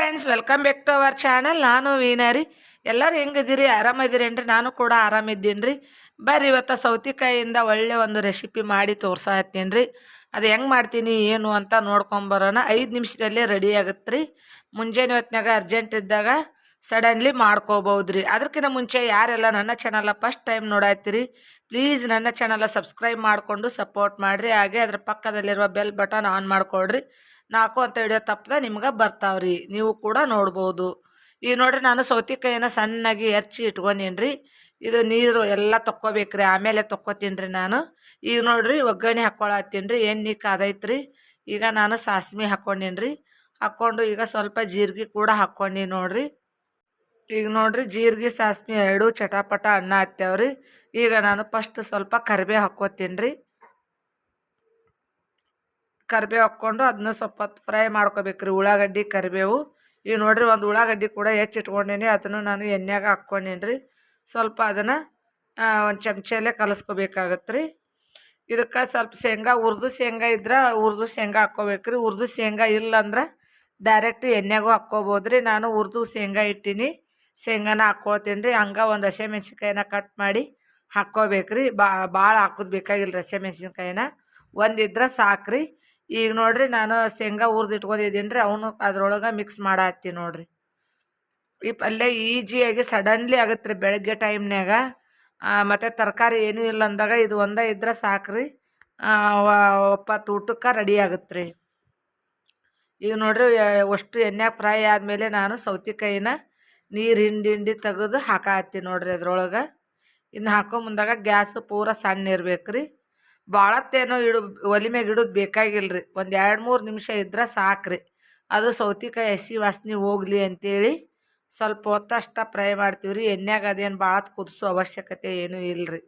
Friends welcome back to our channel ನಾನು ವೀನಾರಿ ಎಲ್ಲರೂ ಹೆಂಗಿದ್ದೀರಿ? ಆರಾಮಿದ್ದೀರೇನ್ರಿ ನಾನು ಕೂಡ ಆರಾಮಿದ್ದೀನಿ ರೀ ಬರ್ರಿ, ಇವತ್ತು ಸೌತಿಕಾಯಿಯಿಂದ ಒಳ್ಳೆ ಒಂದು ರೆಸಿಪಿ ಮಾಡಿ ತೋರ್ಸಾ ರೀ. ಅದು ಹೆಂಗೆ ಮಾಡ್ತೀನಿ, ಏನು ಅಂತ ನೋಡ್ಕೊಂಬರೋಣ ಐದು ನಿಮಿಷದಲ್ಲೇ ರೆಡಿ ಆಗುತ್ತೆ ರೀ ಮುಂಜಾನೆ ಹೊತ್ತಿನಾಗ ಅರ್ಜೆಂಟ್ ಇದ್ದಾಗ ಸಡನ್ಲಿ ಮಾಡ್ಕೋಬೋದು ರೀ ಅದಕ್ಕಿಂತ ಮುಂಚೆ ಯಾರೆಲ್ಲ ನನ್ನ ಚಾನಲ ಫಸ್ಟ್ ಟೈಮ್ ನೋಡಾಯ್ತೀರಿ ಪ್ಲೀಸ್ ನನ್ನ ಚಾನಲ ಸಬ್ಸ್ಕ್ರೈಬ್ ಮಾಡಿಕೊಂಡು ಸಪೋರ್ಟ್ ಮಾಡಿರಿ. ಹಾಗೆ ಅದರ ಪಕ್ಕದಲ್ಲಿರುವ ಬೆಲ್ ಬಟನ್ ಆನ್ ಮಾಡಿಕೊಡ್ರಿ ನಾಲ್ಕು ಅಂತ ವಿಡಿಯೋ ತಪ್ಪದ ನಿಮ್ಗೆ ಬರ್ತಾವ್ರಿ, ನೀವು ಕೂಡ ನೋಡ್ಬೋದು. ಈಗ ನೋಡ್ರಿ ನಾನು ಸೌತೆಕಾಯಿನ ಸಣ್ಣಾಗಿ ಹೆಚ್ಚಿ ಇಟ್ಕೊಂಡೀನಿ ರೀ ಇದು ನೀರು ಎಲ್ಲ ತೊಕ್ಕೋಬೇಕ್ರಿ, ಆಮೇಲೆ ತೊಕ್ಕೋತೀನಿ ರೀ ನಾನು. ಈಗ ನೋಡ್ರಿ ಒಗ್ಗರಣೆ ಹಾಕ್ಕೊಳತ್ತೀನಿ ರೀ ಎಣ್ಣೆ ಕಾದೈತ್ರಿ ಈಗ ನಾನು ಸಾಸ್ಮಿ ಹಾಕ್ಕೊಂಡೀನಿ ರೀ ಹಾಕ್ಕೊಂಡು ಈಗ ಸ್ವಲ್ಪ ಜೀರಿಗೆ ಕೂಡ ಹಾಕ್ಕೊಂಡಿ ನೋಡ್ರಿ. ಈಗ ನೋಡ್ರಿ ಜೀರಿಗೆ ಸಾಸ್ಮಿ ಎರಡು ಚಟಾಪಟ ಅನ್ನ ಹಾಕ್ತೇವ್ರಿ. ಈಗ ನಾನು ಫಸ್ಟ್ ಸ್ವಲ್ಪ ಕರಿಬೇ ಹಾಕ್ಕೋತೀನಿ ರೀ ಕರಿಬೇವು ಹಾಕ್ಕೊಂಡು ಅದನ್ನ ಸ್ವಲ್ಪ ಫ್ರೈ ಮಾಡ್ಕೋಬೇಕ್ರಿ. ಉಳ್ಳಾಗಡ್ಡಿ, ಕರಿಬೇವು. ಈಗ ನೋಡ್ರಿ ಒಂದು ಉಳ್ಳಾಗಡ್ಡಿ ಕೂಡ ಹೆಚ್ಚು ಇಟ್ಕೊಂಡೀನಿ. ಅದನ್ನು ನಾನು ಎಣ್ಣೆಗೆ ಹಾಕ್ಕೊಂಡೇನಿ ರೀ ಸ್ವಲ್ಪ ಅದನ್ನು ಒಂದು ಚಮಚಲ್ಲೇ ಕಲಸ್ಕೋಬೇಕಾಗತ್ತೆ ರೀ ಇದಕ್ಕೆ ಸ್ವಲ್ಪ ಶೇಂಗಾ, ಹುರಿದು ಶೇಂಗಾ ಇದ್ರೆ ಹುರಿದು ಶೇಂಗಾ ಹಾಕ್ಕೋಬೇಕ್ರಿ. ಹುರಿದು ಶೇಂಗಾ ಇಲ್ಲ ಅಂದ್ರೆ ಡೈರೆಕ್ಟ್ ಎಣ್ಣೆಗೂ ಹಾಕ್ಕೋಬೋದು ರೀ ನಾನು ಹುರಿದು ಶೇಂಗಾ ಇಟ್ಟೀನಿ. ಶೇಂಗಾನ ಹಾಕ್ಕೊಳ್ತೀನಿ ರೀ ಹಂಗೆ ಒಂದು ಹಸಿಮೆಣ್ಸಿನ್ಕಾಯಿನ ಕಟ್ ಮಾಡಿ ಹಾಕ್ಕೋಬೇಕ್ರಿ. ಭಾಳ ಹಾಕೋದು ಬೇಕಾಗಿಲ್ಲ ರೀ ಹಸಿಮೆಣ್ಸಿನ್ಕಾಯಿನ ಒಂದಿದ್ರೆ ಸಾಕ್ರಿ. ಈಗ ನೋಡ್ರಿ ನಾನು ಶೇಂಗಾ ಹುರ್ದು ಇಟ್ಕೊಂಡಿದ್ದೀನಿ ಅವನು ಅದ್ರೊಳಗೆ ಮಿಕ್ಸ್ ಮಾಡತ್ತೀನಿ ನೋಡ್ರಿ. ಈ ಪಲ್ಯ ಈಜಿಯಾಗಿ ಸಡನ್ಲಿ ಆಗುತ್ತೆ ರೀ ಬೆಳಗ್ಗೆ ಟೈಮ್ನಾಗ ಮತ್ತು ತರಕಾರಿ ಏನೂ ಇಲ್ಲ ಅಂದಾಗ ಇದು ಒಂದೇ ಇದ್ರೆ ಸಾಕ್ರಿ. ಒಪ್ಪತ್ತು ಊಟಕ್ಕೆ ರೆಡಿ ಆಗುತ್ತೆ ರೀ ಈಗ ನೋಡ್ರಿ ಅಷ್ಟು ಎಣ್ಣೆ ಫ್ರೈ ಆದಮೇಲೆ ನಾನು ಸೌತೆಕಾಯಿನ ನೀರು ಹಿಂಡಿ ಹಿಂಡಿ ತೆಗೆದು ಹಾಕತ್ತೀನಿ ನೋಡ್ರಿ ಅದ್ರೊಳಗೆ. ಇನ್ನು ಹಾಕೋ ಮುಂದಾಗ ಗ್ಯಾಸ್ ಪೂರ ಸಣ್ಣ ಇರ್ಬೇಕು ರೀ ಭಾಳತ್ತೇನೋ ಇಡು, ಒಲೆ ಮ್ಯಾಗ ಇಡೋದು ಬೇಕಾಗಿಲ್ಲ ರೀ ಒಂದು ಎರಡು ಮೂರು ನಿಮಿಷ ಇದ್ರೆ ಸಾಕ್ರಿ. ಅದು ಸೌತೆಕಾಯಿ ಹಸಿ ವಾಸನೆ ಹೋಗ್ಲಿ ಅಂತೇಳಿ ಸ್ವಲ್ಪ ಹೊತ್ತಷ್ಟು ಫ್ರೈ ಮಾಡ್ತೀವಿ ರೀ ಎಣ್ಣೆಗೆ ಅದೇನು ಭಾಳ ಕುದಿಸೋ ಅವಶ್ಯಕತೆ ಏನೂ ಇಲ್ಲ ರೀ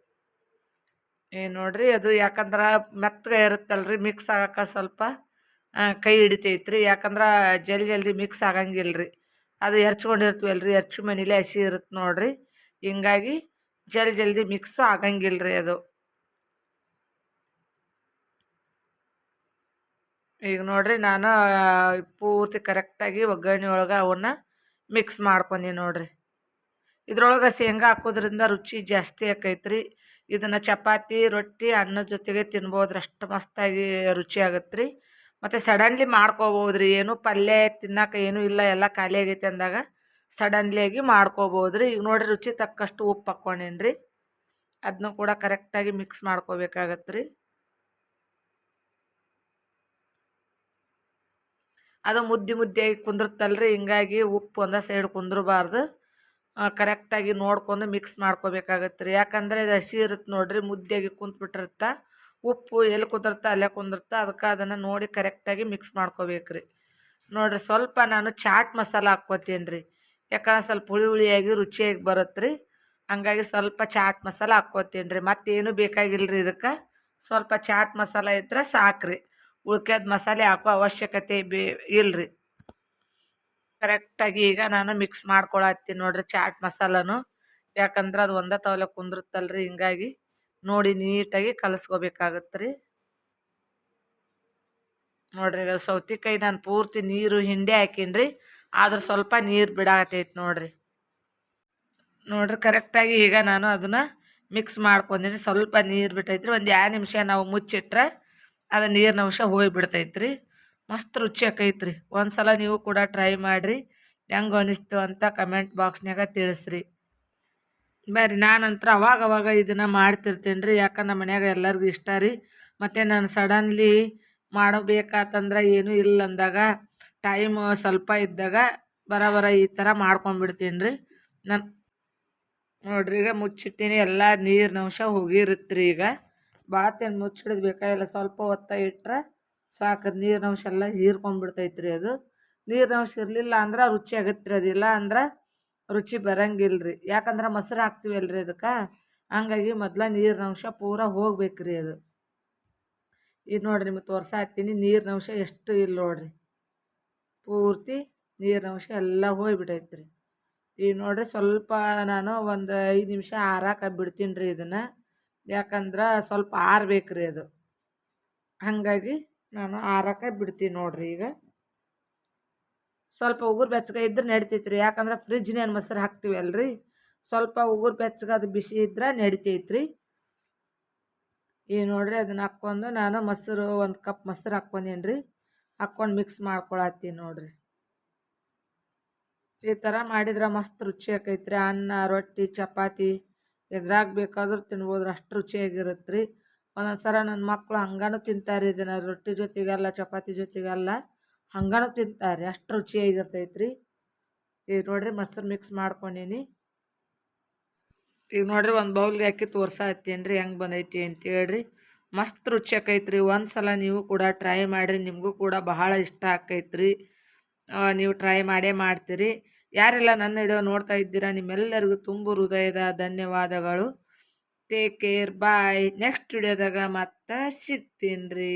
ಏನು ನೋಡಿರಿ, ಅದು ಯಾಕಂದ್ರೆ ಮೆತ್ತಗೆ ಇರುತ್ತಲ್ಲ ರೀ ಮಿಕ್ಸ್ ಆಗಕ್ಕೆ ಸ್ವಲ್ಪ ಕೈ ಹಿಡಿತೈತೆ ರೀ ಯಾಕಂದ್ರೆ ಜಲ್ದಿ ಜಲ್ದಿ ಮಿಕ್ಸ್ ಆಗಂಗಿಲ್ಲ ರೀ ಅದು ಹೆರ್ಚ್ಕೊಂಡಿರ್ತೀವಲ್ಲ ರೀ ಹೆರ್ಚು ಮನೇಲೆ ಹಸಿ ಇರುತ್ತೆ ನೋಡಿರಿ. ಹಿಂಗಾಗಿ ಜಲ್ದಿ ಜಲ್ದಿ ಮಿಕ್ಸು ಆಗಂಗಿಲ್ಲ ರೀ ಅದು. ಈಗ ನೋಡ್ರಿ ನಾನು, ಪೂರ್ತಿ ಕರೆಕ್ಟಾಗಿ ಒಗ್ಗರಣೆ ಒಳಗೆ ಅವನ್ನ ಮಿಕ್ಸ್ ಮಾಡ್ಕೊಂಡಿ ನೋಡ್ರಿ. ಇದ್ರೊಳಗೆ ಶೇಂಗಾ ಹಾಕೋದ್ರಿಂದ ರುಚಿ ಜಾಸ್ತಿ ಆಕೈತ್ರಿ. ಇದನ್ನು ಚಪಾತಿ, ರೊಟ್ಟಿ ಅನ್ನದ ಜೊತೆಗೆ ತಿನ್ಬೋದ್ರಿ. ಅಷ್ಟು ಮಸ್ತಾಗಿ ರುಚಿ ಆಗತ್ತೆ ರೀ ಮತ್ತು ಸಡನ್ಲಿ ಮಾಡ್ಕೋಬೋದು ರೀ ಏನು ಪಲ್ಯ ತಿನ್ನಕ್ಕೆ ಏನೂ ಇಲ್ಲ. ಎಲ್ಲ ಖಾಲಿ ಆಗೈತೆ ಅಂದಾಗ ಸಡನ್ಲಿಯಾಗಿ ಮಾಡ್ಕೋಬೋದು ರೀ ಈಗ ನೋಡಿರಿ ರುಚಿ ತಕ್ಕಷ್ಟು ಉಪ್ಪು ಹಾಕ್ಕೊಂಡೇನಿ ರೀ ಅದನ್ನು ಕೂಡ ಕರೆಕ್ಟಾಗಿ ಮಿಕ್ಸ್ ಮಾಡ್ಕೋಬೇಕಾಗತ್ತೆ ರೀ ಅದು ಮುದ್ದೆ ಮುದ್ದೆಯಾಗಿ ಕುಂದಿರ್ತಲ್ರಿ ರೀ ಹಿಂಗಾಗಿ ಉಪ್ಪು ಒಂದೇ ಸೈಡ್ ಕುಂದ್ರಬಾರ್ದು. ಕರೆಕ್ಟಾಗಿ ನೋಡ್ಕೊಂಡು ಮಿಕ್ಸ್ ಮಾಡ್ಕೋಬೇಕಾಗತ್ತೆ ರೀ ಯಾಕಂದರೆ ಇದು ಹಸಿ ಇರುತ್ತೆ ನೋಡಿರಿ, ಮುದ್ದೆಯಾಗಿ ಕುಂತ್ಬಿಟ್ಟಿರುತ್ತೆ. ಉಪ್ಪು ಎಲ್ಲಿ ಕುದಿರ್ತಾ ಅಲ್ಲೇ ಕುಂದಿರುತ್ತೆ. ಅದಕ್ಕೆ ಅದನ್ನು ನೋಡಿ ಕರೆಕ್ಟಾಗಿ ಮಿಕ್ಸ್ ಮಾಡ್ಕೋಬೇಕು ರೀ ನೋಡಿರಿ, ಸ್ವಲ್ಪ ನಾನು ಚಾಟ್ ಮಸಾಲ ಹಾಕ್ಕೋತೀನಿ ರೀ ಯಾಕಂದ್ರೆ ಸ್ವಲ್ಪ ಹುಳಿ ಹುಳಿಯಾಗಿ, ರುಚಿಯಾಗಿ ಬರುತ್ತೆ ರೀ ಹಂಗಾಗಿ ಸ್ವಲ್ಪ ಚಾಟ್ ಮಸಾಲ ಹಾಕ್ಕೋತೀನಿ ರೀ ಮತ್ತೇನು ಬೇಕಾಗಿಲ್ಲ ರೀ ಇದಕ್ಕೆ? ಸ್ವಲ್ಪ ಚಾಟ್ ಮಸಾಲ ಇದ್ರೆ ಸಾಕ್ರಿ. ಉಳ್ಕ್ಯದ ಮಸಾಲೆ ಹಾಕೋ ಅವಶ್ಯಕತೆ ಬೇ ಇಲ್ರಿ. ಕರೆಕ್ಟಾಗಿ ಈಗ ನಾನು ಮಿಕ್ಸ್ ಮಾಡ್ಕೊಳತ್ತೀನಿ ನೋಡ್ರಿ ಚಾಟ್ ಮಸಾಲನು. ಯಾಕಂದ್ರೆ ಅದು ಒಂದೇ ತವಲೆ ಕುಂದಿರುತ್ತಲ್ಲ ರೀ ಹಿಂಗಾಗಿ. ನೋಡಿ ನೀಟಾಗಿ ಕಲಸ್ಕೋಬೇಕಾಗತ್ತೆ ರೀ ನೋಡಿರಿ ಸೌತೆಕಾಯಿ ನಾನು ಪೂರ್ತಿ ನೀರು ಹಿಂಡಿ ಹಾಕೀನಿ ಆದ್ರೆ ಸ್ವಲ್ಪ ನೀರು ಬಿಡಾಕತ್ತೈತೆ ನೋಡ್ರಿ. ನೋಡ್ರಿ ಕರೆಕ್ಟಾಗಿ ಈಗ ನಾನು ಅದನ್ನು ಮಿಕ್ಸ್ ಮಾಡ್ಕೊಂಡಿನಿ. ಸ್ವಲ್ಪ ನೀರು ಬಿಟ್ಟೈತ್ರಿ. ಒಂದು ಎರಡು ನಿಮಿಷ ನಾವು ಮುಚ್ಚಿಟ್ರೆ ಅದು ನೀರಿನ ಅಂಶ ಹೋಗಿಬಿಡ್ತೈತೆ ರೀ ಮಸ್ತ್ ರುಚಿ ಆಕೈತ್ರಿ. ಒಂದು ಸಲ ನೀವು ಕೂಡ ಟ್ರೈ ಮಾಡಿರಿ. ಹೆಂಗೆ ಅನಿಸ್ತು ಅಂತ ಕಮೆಂಟ್ ಬಾಕ್ಸ್ನಾಗ ತಿಳಿಸ್ರಿ. ಬರ್ರಿ, ನಾನಂತರ ಅವಾಗ ಅವಾಗ ಇದನ್ನು ಮಾಡ್ತಿರ್ತೀನಿ ರೀ ಯಾಕಂದ್ರೆ ನಮ್ಮ ಮನ್ಯಾಗ ಎಲ್ಲರಿಗೂ ಇಷ್ಟ ರೀ. ಮತ್ತು ನಾನು ಸಡನ್ಲಿ ಮಾಡಬೇಕಾತಂದ್ರೆ ಏನೂ ಇಲ್ಲ ಅಂದಾಗ ಟೈಮ್ ಸ್ವಲ್ಪ ಇದ್ದಾಗ ಬರ ಬರ ಈ ಥರ ಮಾಡ್ಕೊಂಬಿಡ್ತೀನಿ ರೀ ನಾನು ನೋಡ್ರಿ, ಈಗ ಮುಚ್ಚಿಟ್ಟಿನಿ ಎಲ್ಲ ನೀರಿನ ಅಂಶ ಹೋಗಿರುತ್ತೆ ರೀ ಈಗ. ಭಾಳತ್ತೇನು ಮುಚ್ಚಿಡೋದು ಬೇಕಾಗಿಲ್ಲ ಸ್ವಲ್ಪ ಹೊತ್ತ ಇಟ್ಟರೆ ಸಾಕು ನೀರಿನಂಶ ಎಲ್ಲ ಹೀರ್ಕೊಂಡ್ಬಿಡ್ತೈತೆ ರೀ ಅದು. ನೀರಿನಂಶ ಇರಲಿಲ್ಲ ಅಂದ್ರೆ ರುಚಿ ಆಗತ್ತೆ ರೀ ಅದಿಲ್ಲ ಅಂದ್ರೆ ರುಚಿ ಬರಂಗಿಲ್ಲ ರೀ ಯಾಕಂದ್ರೆ ಮೊಸರು ಹಾಕ್ತೀವಲ್ಲ ರೀ ಅದಕ್ಕೆ. ಹಂಗಾಗಿ ಮೊದ್ಲು ನೀರಿನಂಶ ಪೂರ ಹೋಗ್ಬೇಕು ರೀ ಅದು. ಇದು ನೋಡಿರಿ ನಿಮಗೆ ತೋರ್ಸಾತ್ತೀನಿ ನೀರಿನ ಅಂಶ ಎಷ್ಟು ಇಲ್ಲ ನೋಡಿರಿ. ಪೂರ್ತಿ ನೀರಿನಂಶ ಎಲ್ಲ ಹೋಗ್ಬಿಟೈತೆ ರೀ ಈಗ ನೋಡಿರಿ ಸ್ವಲ್ಪ ನಾನು ಒಂದು ಐದು ನಿಮಿಷ ಆರಾಕ ಬಿಡ್ತೀನಿ ರೀ ಇದನ್ನು. ಯಾಕಂದ್ರೆ ಸ್ವಲ್ಪ ಆರ್ಬೇಕು ರೀ ಅದು. ಹಾಗಾಗಿ ನಾನು ಆರಕ್ಕೆ ಬಿಡ್ತೀನಿ ನೋಡಿರಿ ಈಗ. ಸ್ವಲ್ಪ ಉಗುರು ಬೆಚ್ಚಗೆ ಇದ್ರೆ ನಡಿತೈತೆ ರೀ ಯಾಕಂದ್ರೆ ಫ್ರಿಜ್ನೇನು ಮೊಸರು ಹಾಕ್ತೀವಿ ಅಲ್ರಿ. ಸ್ವಲ್ಪ ಉಗುರು ಬೆಚ್ಚಗೆ ಅದು ಬಿಸಿ ಇದ್ರೆ ನಡಿತೈತ್ರಿ. ಈ ನೋಡ್ರಿ ಅದನ್ನ ಹಾಕ್ಕೊಂಡು ನಾನು ಮೊಸರು ಒಂದು ಕಪ್ ಮೊಸರು ಹಾಕ್ಕೊಂಡೇನಿ ರೀ ಹಾಕ್ಕೊಂಡು ಮಿಕ್ಸ್ ಮಾಡ್ಕೊಳತ್ತೀನಿ ನೋಡ್ರಿ. ಈ ಥರ ಮಾಡಿದ್ರೆ ಮಸ್ತ್ ರುಚಿ ಆಕೈತೆ ರೀ ಅನ್ನ, ರೊಟ್ಟಿ, ಚಪಾತಿ. ಎದ್ರಾಗ ಬೇಕಾದ್ರೂ ತಿನ್ಬೋದು, ಅಷ್ಟು ರುಚಿಯಾಗಿರುತ್ತೆ ರೀ ಒಂದೊಂದು ನನ್ನ ಮಕ್ಕಳು ಹಂಗಾನು ತಿಂತಾರೆ ಇದನ್ನು ರೊಟ್ಟಿ ಜೊತೆಗಲ್ಲ, ಚಪಾತಿ ಜೊತೆಗಲ್ಲ, ಹಂಗಾನು ತಿಂತಾರೆ, ಅಷ್ಟು ರುಚಿಯಾಗಿರ್ತೈತೆ ರೀ ಈಗ ನೋಡಿರಿ ಮೊಸರು ಮಿಕ್ಸ್ ಮಾಡ್ಕೊಂಡೀನಿ. ಈಗ ನೋಡಿರಿ ಒಂದು ಬೌಲ್ಗೆ ಹಾಕಿ ತೋರ್ಸಾತ್ತೀನಿ ರೀ ಹೆಂಗೆ ಬಂದೈತಿ ಅಂತೇಳ್ರಿ ಮಸ್ತ್ ರುಚಿ ಆಕೈತೆ ರೀ ಒಂದು ಸಲ ನೀವು ಕೂಡ ಟ್ರೈ ಮಾಡಿರಿ, ನಿಮಗೂ ಕೂಡ ಬಹಳ ಇಷ್ಟ ಆಕೈತೆ ರೀ ನೀವು ಟ್ರೈ ಮಾಡೇ ಮಾಡ್ತೀರಿ. ಯಾರೆಲ್ಲ ನನ್ನ ವಿಡಿಯೋ ನೋಡ್ತಾ ಇದ್ದೀರಾ, ನಿಮ್ಮೆಲ್ಲರಿಗೂ ತುಂಬ ಹೃದಯದ ಧನ್ಯವಾದಗಳು. ಟೇಕ್ ಕೇರ್ ಬಾಯ್ ನೆಕ್ಸ್ಟ್ ವಿಡಿಯೋದಾಗ ಮತ್ತೆ ಸಿಗ್ತೀನಿ ರೀ.